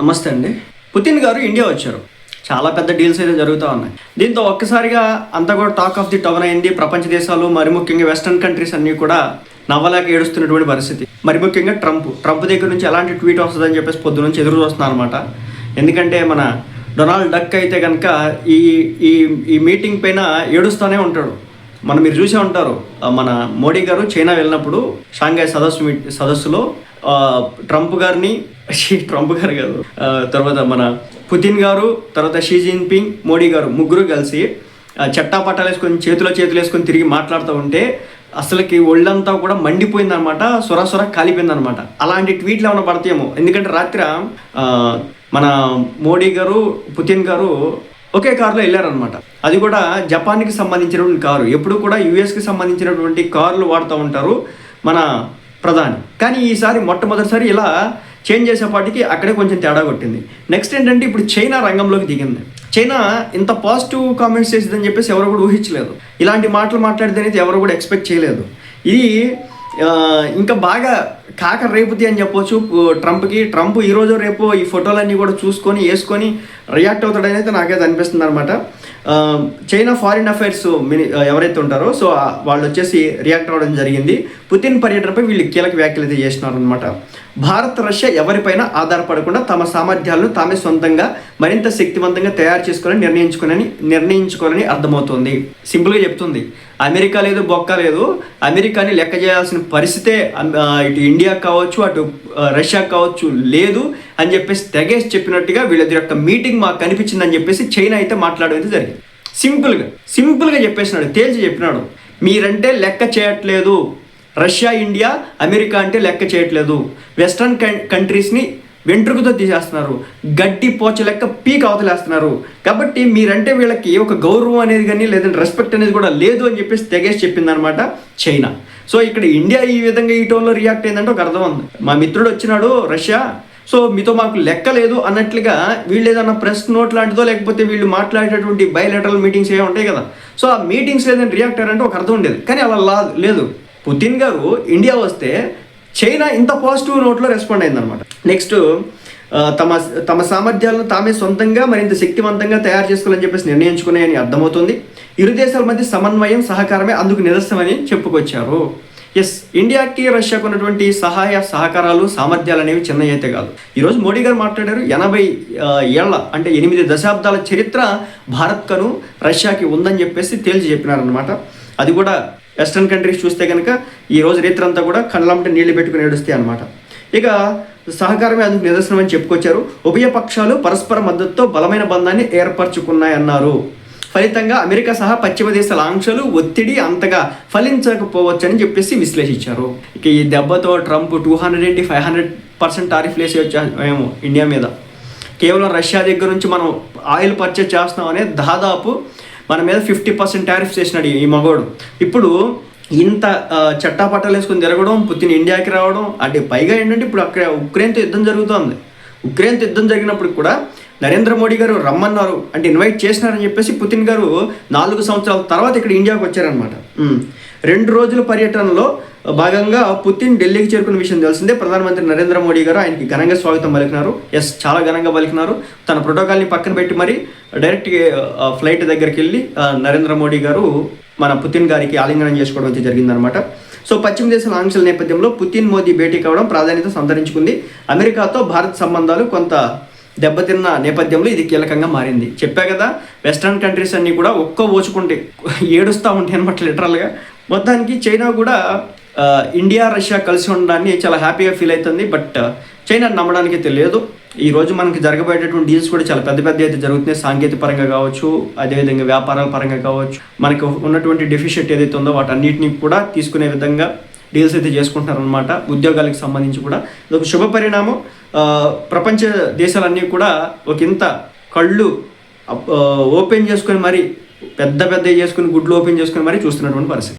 నమస్తే అండి. పుతిన్ గారు ఇండియా వచ్చారు. చాలా పెద్ద డీల్స్ అయితే జరుగుతూ ఉన్నాయి. దీంతో ఒక్కసారిగా అంతా కూడా టాక్ ఆఫ్ ది టౌన్ అయింది. ప్రపంచ దేశాలు మరి ముఖ్యంగా వెస్టర్న్ కంట్రీస్ అన్నీ కూడా నవ్వలేక ఏడుస్తున్నటువంటి పరిస్థితి. మరి ముఖ్యంగా ట్రంప్. ట్రంప్ దగ్గర నుంచి ఎలాంటి ట్వీట్ వస్తుందని చెప్పేసి పొద్దు నుంచి ఎదురు చూస్తున్నాను అనమాట ఎందుకంటే మన డొనాల్డ్ డక్ అయితే కనుక ఈ ఈ ఈ మీటింగ్ పైన ఏడుస్తూనే ఉంటాడు. మనం మీరు చూసే ఉంటారు. మన మోడీ గారు చైనా వెళ్ళినప్పుడు షాంఘై సదస్సు సదస్సులో ట్రంప్ గారిని షీ, ట్రంప్ గారు కాదు. తర్వాత మన పుతిన్ గారు తర్వాత షీ జిన్పింగ్ మోడీ గారు ముగ్గురు కలిసి చట్టా పట్టాలు వేసుకొని చేతిలో చేతులు వేసుకొని తిరిగి మాట్లాడుతూ ఉంటే అసలుకి ఒళ్ళంతా కూడా మండిపోయిందనమాట సొర సొర కాలిపోయిందనమాట అలాంటి ట్వీట్లు ఏమైనా పడతాయేమో. ఎందుకంటే రాత్రి మన మోడీ గారు పుతిన్ గారు ఒకే కారులో వెళ్ళారనమాట అది కూడా జపాన్కి సంబంధించినటువంటి కారు. ఎప్పుడు కూడా యుఎస్కి సంబంధించినటువంటి కార్లు వాడుతూ ఉంటారు. మన ప్రధాని. కానీ ఈసారి మొట్టమొదటిసారి ఇలా చేంజ్ చేసేపాటికి అక్కడే కొంచెం తేడా కొట్టింది. నెక్స్ట్ ఏంటంటే ఇప్పుడు చైనా రంగంలోకి దిగింది. చైనా ఇంత పాజిటివ్ కామెంట్స్ చేసిందని చెప్పేసి ఎవరు కూడా ఊహించలేదు. ఇలాంటి మాటలు మాట్లాడితే అనేది ఎవరు కూడా ఎక్స్పెక్ట్ చేయలేదు. ఇది ఇంకా బాగా కాక రేపుది అని చెప్పొచ్చు. ట్రంప్కి ట్రంప్ ఈరోజు రేపు ఈ ఫోటోలన్నీ కూడా చూసుకొని వేసుకొని రియాక్ట్ అవుతాడని అయితే నాకైతే అనిపిస్తుంది అనమాట చైనా ఫారిన్ అఫైర్స్ మిని ఎవరైతే ఉంటారో సో వాళ్ళు వచ్చేసి రియాక్ట్ అవ్వడం జరిగింది. పుతిన్ పర్యటనపై వీళ్ళు కీలక వ్యాఖ్యలు అయితే చేసినారనమాట భారత్ రష్యా ఎవరిపైన ఆధారపడకుండా తమ సామర్థ్యాలను తామే సొంతంగా మరింత శక్తివంతంగా తయారు చేసుకోవాలని నిర్ణయించుకోనని నిర్ణయించుకోవాలని అర్థమవుతుంది. సింపుల్గా చెప్తుంది. అమెరికా లేదు బొక్క లేదు. అమెరికాని లెక్క చేయాల్సిన పరిస్థితే ఇటు ఇండియా ఇండియా కావచ్చు అటు రష్యా కావచ్చు లేదు అని చెప్పేసి తెగేసి చెప్పినట్టుగా వీళ్ళ యొక్క మీటింగ్ మాకు కనిపించిందని చెప్పేసి చైనా అయితే మాట్లాడేది జరిగింది. సింపుల్గా సింపుల్గా చెప్పేసినాడు తేల్చి చెప్పినాడు. మీరంటే లెక్క చేయట్లేదు. రష్యా ఇండియా అమెరికా అంటే లెక్క చేయట్లేదు. వెస్ట్రన్ కంట్రీస్ని వెంట్రుకతో తీసేస్తున్నారు. గడ్డి పోచ లెక్క పీక్ అవతలేస్తున్నారు. కాబట్టి మీరంటే వీళ్ళకి ఒక గౌరవం అనేది కానీ లేదంటే రెస్పెక్ట్ అనేది కూడా లేదు అని చెప్పేసి తెగేసి చెప్పిందనమాట చైనా. సో ఇక్కడ ఇండియా ఈ విధంగా ఈ టోన్లో రియాక్ట్ అయిందంటే ఒక అర్థం ఉంది. మా మిత్రుడు వచ్చినాడు రష్యా. సో మీతో మాకు లెక్క లేదు అన్నట్లుగా వీళ్ళు ఏదన్నా ప్రెస్ నోట్ లాంటిదో లేకపోతే వీళ్ళు మాట్లాడేటటువంటి బయలెటరల్ మీటింగ్స్ ఏమి ఉంటాయి కదా. సో ఆ మీటింగ్స్ లేదని రియాక్ట్ అయ్యారంటే ఒక అర్థం ఉండేది. కానీ అలా లా లేదు. పుతిన్ గారు ఇండియా వస్తే చైనా ఇంత పాజిటివ్ నోట్లో రెస్పాండ్ అయిందనమాట నెక్స్ట్ తమ తమ సామర్థ్యాలను తామే సొంతంగా మరింత శక్తివంతంగా తయారు చేసుకోవాలని చెప్పేసి నిర్ణయించుకున్నాయని అర్థమవుతుంది. ఇరు దేశాల మధ్య సమన్వయం సహకారమే అందుకు నిదర్శనమని చెప్పుకొచ్చారు. ఎస్ ఇండియాకి రష్యాకు ఉన్నటువంటి సహాయ సహకారాలు సామర్థ్యాలు అనేవి చిన్న అయితే కాదు. ఈరోజు మోడీ గారు మాట్లాడారు ఎనభై ఏళ్ళ అంటే ఎనిమిది దశాబ్దాల చరిత్ర భారత్కను రష్యాకి ఉందని చెప్పేసి తేల్చి చెప్పినారనమాట అది కూడా వెస్ట్రన్ కంట్రీస్ చూస్తే కనుక ఈరోజు రోజు కూడా కళ్ళంటే నీళ్ళు పెట్టుకుని ఏడుస్తాయి అనమాట ఇక సహకారమే అందుకు నిదర్శనం అని చెప్పుకొచ్చారు. ఉభయ పక్షాలు పరస్పర మద్దతుతో బలమైన బంధాన్ని ఏర్పరచుకున్నాయన్నారు. ఫలితంగా అమెరికా సహా పశ్చిమ దేశాల ఆంక్షలు ఒత్తిడి అంతగా ఫలించకపోవచ్చని చెప్పేసి విశ్లేషించారు. ఇక ఈ దెబ్బతో ట్రంప్ టూ హండ్రెడ్ ఏంటి ఫైవ్ హండ్రెడ్ పర్సెంట్ టారిఫ్ వేసి వచ్చామేమో ఇండియా మీద. కేవలం రష్యా దగ్గర నుంచి మనం ఆయిల్ పర్చేస్ చేస్తున్నామనే దాదాపు మన మీద ఫిఫ్టీ పర్సెంట్ టారిఫ్ చేసినాడు ఈ మగోడు. ఇప్పుడు ఇంత చట్టాపట్టాలు వేసుకొని తిరగడం పుతిన్ ఇండియాకి రావడం అంటే పైగా ఏంటంటే ఇప్పుడు అక్కడ ఉక్రెయిన్తో యుద్ధం జరుగుతోంది. ఉక్రెయిన్తో యుద్ధం జరిగినప్పుడు కూడా నరేంద్ర మోడీ గారు రమ్మన్నారు అంటే ఇన్వైట్ చేసినారని చెప్పేసి పుతిన్ గారు నాలుగు సంవత్సరాల తర్వాత ఇక్కడ ఇండియాకి వచ్చారనమాట రెండు రోజుల పర్యటనలో భాగంగా పుతిన్ ఢిల్లీకి చేరుకున్న విషయం తెలిసిందే. ప్రధానమంత్రి నరేంద్ర మోడీ గారు ఆయనకి ఘనంగా స్వాగతం పలికినారు. ఎస్ చాలా ఘనంగా పలికినారు. తన ప్రోటోకాల్ని పక్కన పెట్టి మరి డైరెక్ట్ ఫ్లైట్ దగ్గరికి వెళ్ళి నరేంద్ర మోడీ గారు మన పుతిన్ గారికి ఆలింగనం చేసుకోవడం అయితే జరిగిందనమాట సో పశ్చిమ దేశాల ఆంక్షల నేపథ్యంలో పుతిన్ మోదీ భేటీ కావడం ప్రాధాన్యత సంతరించుకుంది. అమెరికాతో భారత్ సంబంధాలు కొంత దెబ్బతిన్న నేపథ్యంలో ఇది కీలకంగా మారింది. చెప్పా కదా వెస్ట్రన్ కంట్రీస్ అన్నీ కూడా ఒక్క ఓచుకుంటే ఏడుస్తూ ఉంటాయి అనమాట లిటరల్గా మొత్తానికి చైనా కూడా ఇండియా రష్యా కలిసి ఉండడాన్ని చాలా హ్యాపీగా ఫీల్ అవుతుంది. బట్ చైనా నమ్మడానికి తెలియదు ఈ రోజు మనకి జరగబోయేటటువంటి డీల్స్ కూడా చాలా పెద్ద పెద్ద అయితే జరుగుతున్నాయి. సాంకేతిక పరంగా కావచ్చు అదేవిధంగా వ్యాపారాల పరంగా కావచ్చు. మనకు ఉన్నటువంటి డెఫిషియట్ ఏదైతే ఉందో వాటన్నిటిని కూడా తీసుకునే విధంగా డీల్స్ అయితే చేసుకుంటున్నారనమాట ఉద్యోగాలకు సంబంధించి కూడా. ఇది ఒక శుభ పరిణామం. ప్రపంచ దేశాలన్నీ కూడా ఒక ఇంత కళ్ళు ఓపెన్ చేసుకొని మరి పెద్ద పెద్ద చేసుకుని గుడ్లు ఓపెన్ చేసుకొని మరి చూస్తున్నటువంటి పరిస్థితి.